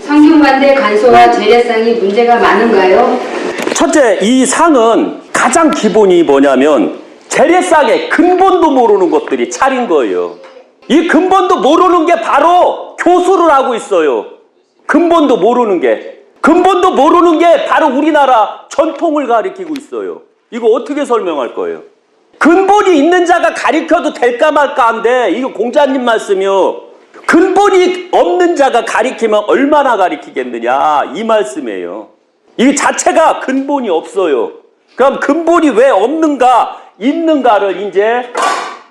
성균관대 간소화 재래상이 문제가 많은가요? 첫째, 이 상은 가장 기본이 뭐냐면 재래상의 근본도 모르는 것들이 차린 거예요. 이 근본도 모르는 게 바로 교수를 하고 있어요. 근본도 모르는 게. 근본도 모르는 게 바로 우리나라 전통을 가리키고 있어요. 이거 어떻게 설명할 거예요? 근본이 있는 자가 가리켜도 될까 말까 한데 이거 공자님 말씀이요. 근본이 없는 자가 가리키면 얼마나 가리키겠느냐 이 말씀이에요. 이 자체가 근본이 없어요. 그럼 근본이 왜 없는가 있는가를 이제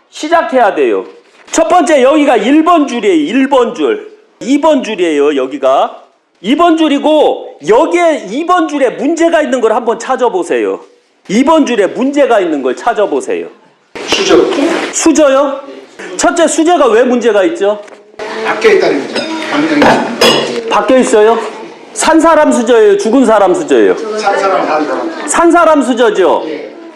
시작해야 돼요. 첫 번째 여기가 1번 줄이에요. 1번 줄. 2번 줄이에요. 여기가. 2번 줄이고 여기에 2번 줄에 문제가 있는 걸 한번 찾아보세요. 2번 줄에 문제가 있는 걸 찾아보세요. 수저 수저요? 첫째 수저가 왜 문제가 있죠? 밖에 있다는 거죠. 방향이 바뀌어 있어요? 산 사람 수저예요? 죽은 사람 수저예요? 산 사람 산 사람 산 사람 수저죠?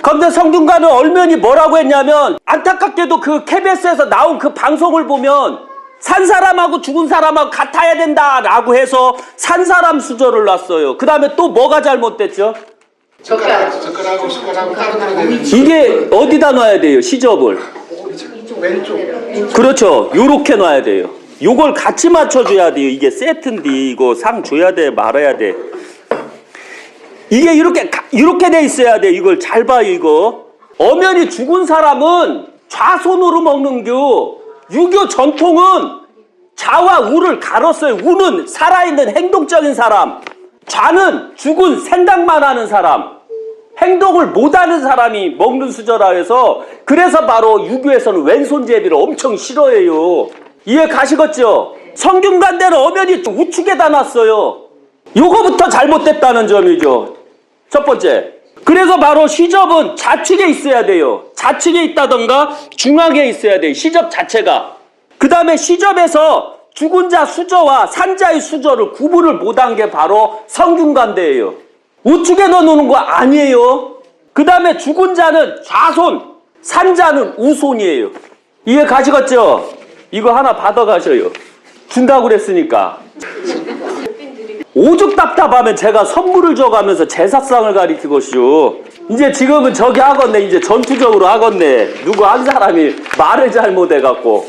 그런데 성균관은 얼면이 뭐라고 했냐면 안타깝게도 그 KBS에서 나온 그 방송을 보면 산 사람하고 죽은 사람하고 같아야 된다라고 해서 산 사람 수저를 놨어요. 그 다음에 또 뭐가 잘못됐죠? 젓가락 젓가락하고 숟가락하고 따로 따로 되는 이게 어디다 놔야 돼요? 시접을. 왼쪽 그렇죠. 요렇게 놔야 돼요. 요걸 같이 맞춰줘야 돼요. 이게 세트인데 이거 상 줘야 돼 말아야 돼. 이게 이렇게 가- 이렇게 돼 있어야 돼. 이걸 잘 봐요 이거. 어면이 죽은 사람은 좌손으로 먹는겨. 유교 전통은 좌와 우를 가렸어요. 우는 살아있는 행동적인 사람. 좌는 죽은 생각만 하는 사람. 행동을 못하는 사람이 먹는 수저라 해서 그래서 바로 유교에서는 왼손 제비를 엄청 싫어해요. 이해 가시겠죠? 성균관대는 엄연히 우측에다 놨어요. 요거부터 잘못됐다는 점이죠. 첫 번째. 그래서 바로 시접은 좌측에 있어야 돼요. 좌측에 있다던가 중앙에 있어야 돼요. 시접 자체가. 그 다음에 시접에서 죽은 자 수저와 산자의 수저를 구분을 못한 게 바로 성균관대예요. 우측에 넣어놓는 거 아니에요. 그 다음에 죽은 자는 좌손, 산자는 우손이에요. 이해 가시겠죠? 이거 하나 받아가셔요. 준다고 그랬으니까. 오죽 답답하면 제가 선물을 줘가면서 제사상을 가리키고시오. 이제 지금은 저기 하겠네. 이제 전투적으로 하겠네. 누구 한 사람이 말을 잘못해갖고.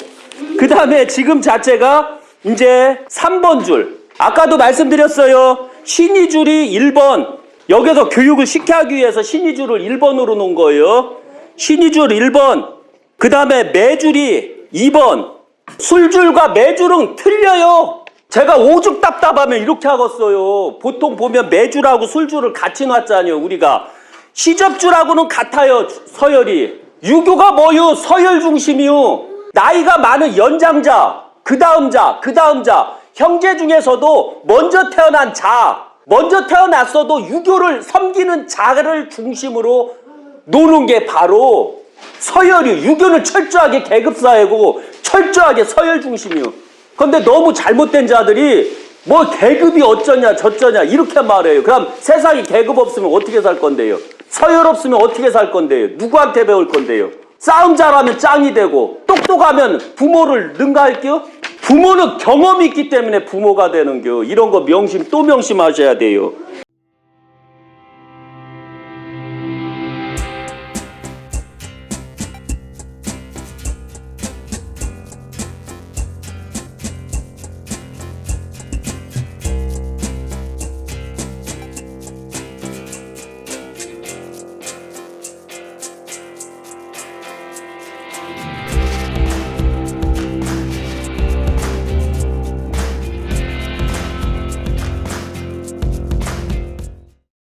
그 다음에 지금 자체가 이제 3번 줄. 아까도 말씀드렸어요. 신의줄이 1번. 여기서 교육을 시켜하기 위해서 신의줄을 1번으로 놓은 거예요. 신의줄 1번. 그 다음에 매줄이 2번. 술줄과 매줄은 틀려요. 제가 오죽 답답하면 이렇게 하겠어요. 보통 보면 매줄하고 술줄을 같이 놨잖아요. 우리가 시접줄하고는 같아요. 서열이. 유교가 뭐요? 서열 중심이요. 나이가 많은 연장자, 그 다음 자, 그 다음 자, 형제 중에서도 먼저 태어난 자, 먼저 태어났어도 유교를 섬기는 자를 중심으로 노는 게 바로 서열이 유교는 철저하게 계급사회고 철저하게 서열 중심이요. 근데 너무 잘못된 자들이 뭐 계급이 어쩌냐 저쩌냐 이렇게 말해요. 그럼 세상에 계급 없으면 어떻게 살 건데요? 서열 없으면 어떻게 살 건데요? 누구한테 배울 건데요? 싸움 잘하면 짱이 되고 똑똑하면 부모를 능가할게요? 부모는 경험이 있기 때문에 부모가 되는겨. 이런 거 명심 또 명심하셔야 돼요.